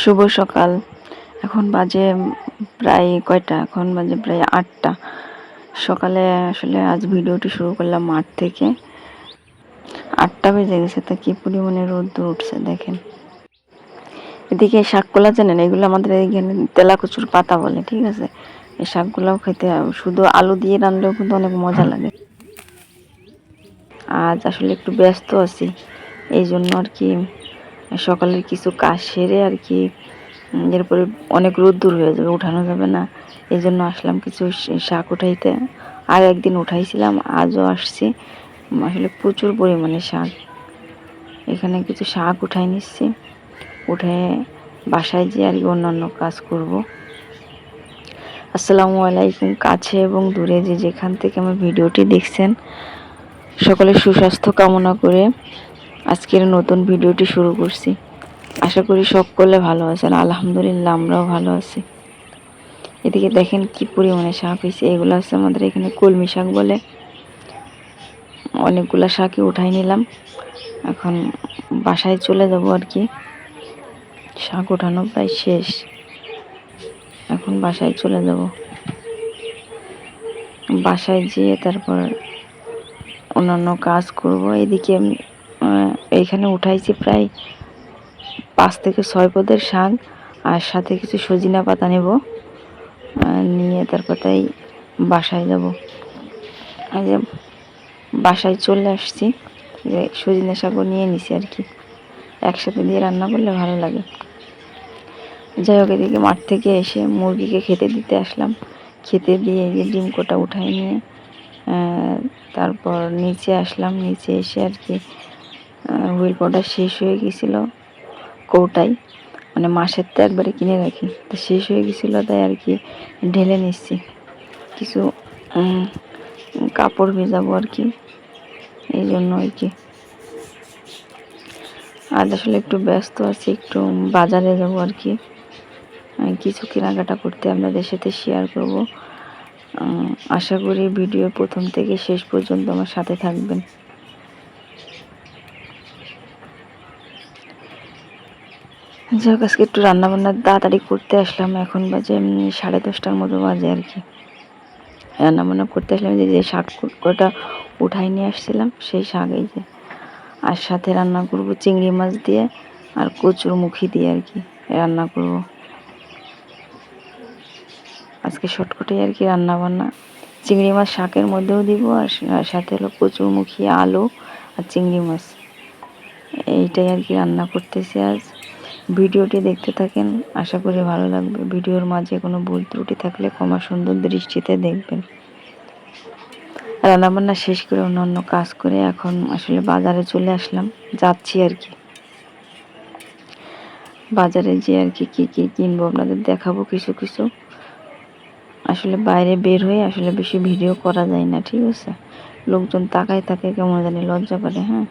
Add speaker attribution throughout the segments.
Speaker 1: শুভ সকাল। এখন বাজে প্রায় কয়টা? এখন বাজে প্রায় আটটা। সকালে আসলে আজ ভিডিওটি শুরু করলাম মাঠ থেকে। আটটা বেজে গেছে, তা কি পরিমাণে রোদ্দুর উঠছে দেখেন। এদিকে শাকগুলা জানেন, এগুলো আমাদের এখানে তেলা কচুর পাতা বলে, ঠিক আছে? এই শাকগুলাও খেতে শুধু আলু দিয়ে রান্নলেও কিন্তু অনেক মজা লাগে। আজ আসলে একটু ব্যস্ত আছি, এই জন্য আর কি সকালের কিছু কাজ সেরে আর কি এরপরে অনেক রোদ্দুর হয়ে যাবে, উঠানো যাবে না। এই জন্য আসলাম কিছু শাক উঠাইতে। আর একদিন উঠাইছিলাম, আজও আসছি। আসলে প্রচুর পরিমাণে শাক। এখানে কিছু শাক উঠাই নিচ্ছি। উঠে বাসায় যেয়ে আর কি অন্যান্য কাজ করব। আসসালামু আলাইকুম, কাছে এবং দূরে যে যেখান থেকে আমার ভিডিওটি দেখছেন। সকলের সুস্বাস্থ্য কামনা করে আজকের নতুন ভিডিওটি শুরু করছি। আশা করি সকলে ভালো আছেন। আলহামদুলিল্লাহ, আমরাও ভালো আছি। এদিকে দেখেন কি পরিমাণে শাক হয়েছে। এগুলো আছে আমাদের এখানে কলমি শাক বলে। অনেকগুলো শাকই উঠাই নিলাম। এখন বাসায় চলে যাব আর কি। শাক উঠানো প্রায় শেষ। এখন বাসায় চলে যাব। বাসায় যেয়ে তারপর অন্যান্য কাজ করব। এদিকে এইখানে উঠাইছি প্রায় পাঁচ থেকে ছয় পদের শাক আর সাথে কিছু সজিনা পাতা নেব। নিয়ে তারপর তাই বাসায় যাব। যে বাসায় চলে আসছি। যে সজিনা শাকও নিয়ে নিছি আর কি। একসাথে দিয়ে রান্না করলে ভালো লাগে। যাই হোক, এদিকে মাঠ থেকে এসে মুরগিকে খেতে দিতে আসলাম। খেতে দিয়ে যে ডিম কোটা উঠাই নিয়ে তারপর নিচে আসলাম। নিচে এসে আর কি হুইল পাউডার শেষ হয়ে গেছিল কৌটাই। মানে মাসের তো একবারে কিনে রাখি। তো শেষ হয়ে গেছিল তাই আর কি ঢেলে নিচ্ছি। কিছু কাপড় ভেজাবো আর কি। এই জন্য আর কি। আজ আসলে একটু ব্যস্ত আছি, একটু বাজারে যাব আর কি। কিছু কেনাকাটা করতে আপনাদের সাথে শেয়ার করব। আশা করি ভিডিও প্রথম থেকে শেষ পর্যন্ত আমার সাথে থাকবেন। যাই হোক আজকে একটু রান্না বান্না তাড়াতাড়ি করতে আসলাম? এখন বাজে সাড়ে দশটার মতো বাজে আর কি। রান্না বান্না করতে আসলাম, যে যে শাক কটা উঠাই নিয়ে আসছিলাম, সেই শাক এই যে। আর সাথে রান্না করব চিংড়ি মাছ দিয়ে আর কচুর মুখি দিয়ে আর কি, রান্না করব। আজকে শর্টকটে আর কি রান্না বান্না চিংড়ি মাছ শাকের মধ্যেও দিব আর সাথে হলো কচুর মুখি, আলু আর চিংড়ি মাছ। এইটাই আর কি রান্না করতেছি আজ। ভিডিওটি দেখতে থাকেন, আশা করি ভালো লাগবে। ভিডিওর মাঝে কোনো ভুল ত্রুটি থাকলে ক্ষমা সুন্দর দৃষ্টিতে দেখবেন। রান্নাবান্না শেষ করে অন্যান্য কাজ করে এখন আসলে বাজারে চলে আসলাম। যাচ্ছি আর কি। বাজারে যে আর কি, কী কী কিনবো আপনাদের দেখাবো কিছু কিছু। আসলে বাইরে বের হয়ে আসলে বেশি ভিডিও করা যায় না, ঠিক আছে? লোকজন তাকায় তাকে কেমন জানি লজ্জা করে হ্যাঁ?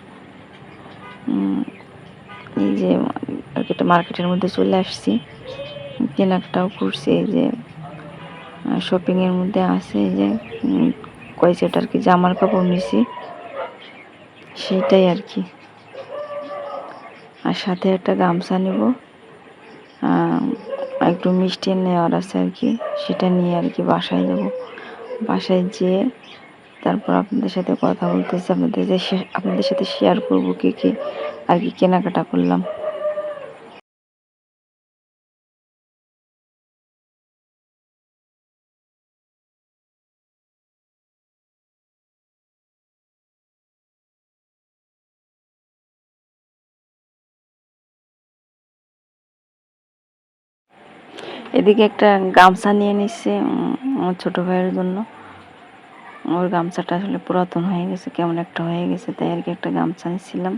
Speaker 1: এই যে একটা মার্কেটের মধ্যে চলে আসছি। কেনাকাটাও করছি, এই যে শপিংয়ের মধ্যে আছে যে কয় সেট আর কি জামার কাপড় নিছি। সেইটাই আর কি। আর সাথে একটা গামছা নেব। একটু মিষ্টি নেওয়ার আছে আর কি, সেটা নিয়ে আর কি বাসায় যাব। বাসায় যেয়ে তারপর আপনাদের সাথে কথা বলতেছি, আপনাদের যে আপনাদের সাথে শেয়ার করব কী কি। আর কি কেনাকাটা করলাম। এদিকে একটা গামছা নিয়ে নিচ্ছে আমার ছোট ভাইয়ের জন্য। ওর গামছাটা আসলে পুরাতন হয়ে গেছে, কেমন একটা হয়ে গেছে, তাই আর কি একটা গামছা নিচ্ছিলাম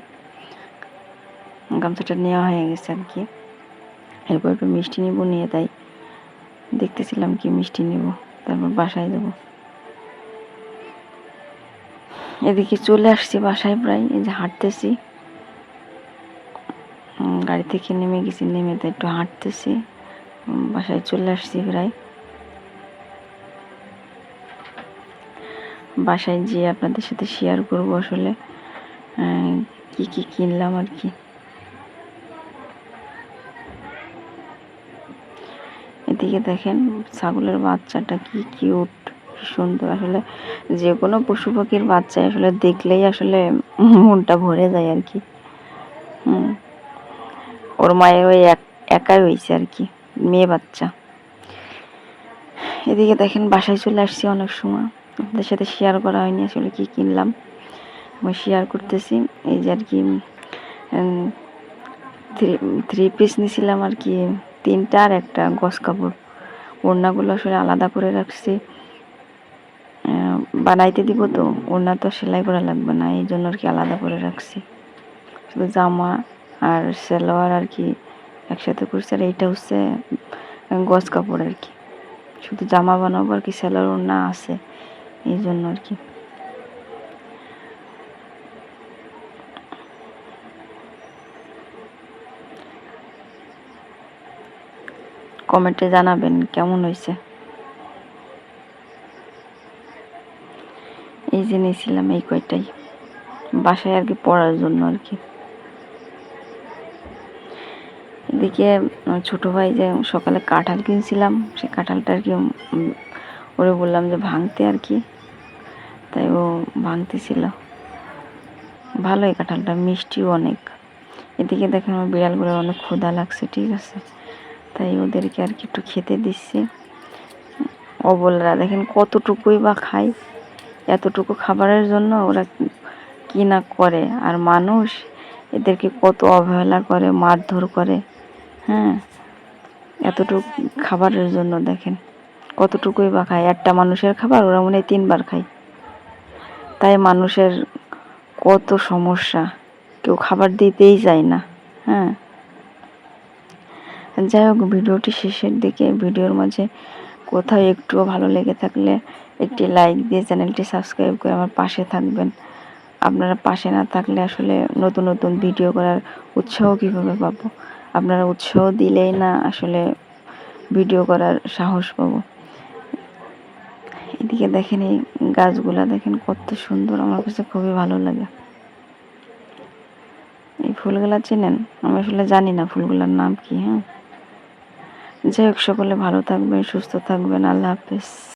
Speaker 1: গামছাটা নেওয়া হয়ে গেছে আর কি। এরপর একটু মিষ্টি নিব, নিয়ে তাই দেখতেছিলাম কি মিষ্টি নিব, তারপর বাসায় যাব। এদিকে চলে আসছি বাসায় প্রায়, এই যে হাঁটতেছি। গাড়ি থেকে নেমে গেছি, নেমে তো একটু হাঁটতেছি। বাসায় চলে আসছি প্রায়। বাসায় যেয়ে আপনাদের সাথে শেয়ার করব আসলে কি কি কিনলাম আর কি। এদিকে দেখেন ছাগলের বাচ্চাটা কি কিউট কি সুন্দর। আসলে যে কোনো পশু পাখির বাচ্চা আসলে দেখলেই আসলে মনটা ভরে যায় আর কি। ওর মায়ের ওই এক, একাই হয়েছে আর কি, মেয়ে বাচ্চা। এদিকে দেখেন বাসায় চলে আসছি অনেক সময়। আপনাদের সাথে শেয়ার করা হয়নি আসলে কি কিনলাম। আমি শেয়ার করতেছি, এই যে আর কি থ্রি থ্রি পিস নিয়েছিলাম আর কি তিনটা আর একটা গস কাপড়। ওড়নাগুলো আসলে আলাদা করে রাখছি। বানাইতে দিব তো, ওড়না তো সেলাই করা লাগবে না, এই জন্য আর কি আলাদা করে রাখছি। শুধু জামা আর সালোয়ার আর কি একসাথে করছি, আর এইটা হচ্ছে গস কাপড় আর কি। শুধু জামা বানাবো আর কি, সালোয়ার, ওড়না আছে, এই জন্য আর কি। কমেন্টে জানাবেন, কেমন হয়েছে এই যে নিয়েছিলাম এই কয়টাই। বাসায় আর কি পড়ার জন্য আর কি। এদিকে ছোট ভাই যে সকালে কাঁঠাল কিনছিলাম সে কাঁঠালটা আর কি ওরে বললাম যে ভাঙতে আর কি। তাই ও ভাঙতেছিল। ভালোই কাঁঠালটা, মিষ্টিও অনেক। এদিকে দেখেন আমার বিড়ালগুলোর অনেক ক্ষুধা লাগছে, ঠিক আছে? তাই ওদেরকে আর কি একটু খেতে দিচ্ছি। অবলরা দেখেন কতটুকুই বা খায়, এতটুকু খাবারের জন্য ওরা কি না করে। আর মানুষ এদেরকে কত অবহেলা করে, মারধর করে হ্যাঁ? এতটুকু খাবারের জন্য দেখেন কতটুকুই বা খায়। একটা মানুষের খাবার ওরা মনে হয় তিনবার খায়। তাই মানুষের কত সমস্যা। কেউ খাবার দিতেই যায় না হ্যাঁ? যাই হোক, ভিডিওটি শেষের দিকে, ভিডিওর মাঝে কোথাও একটুও ভালো লেগে থাকলে একটি লাইক দিয়ে চ্যানেলটি সাবস্ক্রাইব করে আমার পাশে থাকবেন। আপনারা পাশে না থাকলে আসলে নতুন নতুন ভিডিও করার উৎসাহ কীভাবে পাবো? আপনারা উৎসাহ দিলেই না আসলে ভিডিও করার সাহস পাবো। এদিকে দেখেন এই গাছগুলা দেখেন কত সুন্দর, আমার কাছে খুবই ভালো লাগে। এই ফুলগুলা চেনেন? আমি আসলে জানি না ফুলগুলার নাম কি হ্যাঁ? যাই হোক সকলে ভালো থাকবেন সুস্থ থাকবেন আল্লাহ হাফেজ।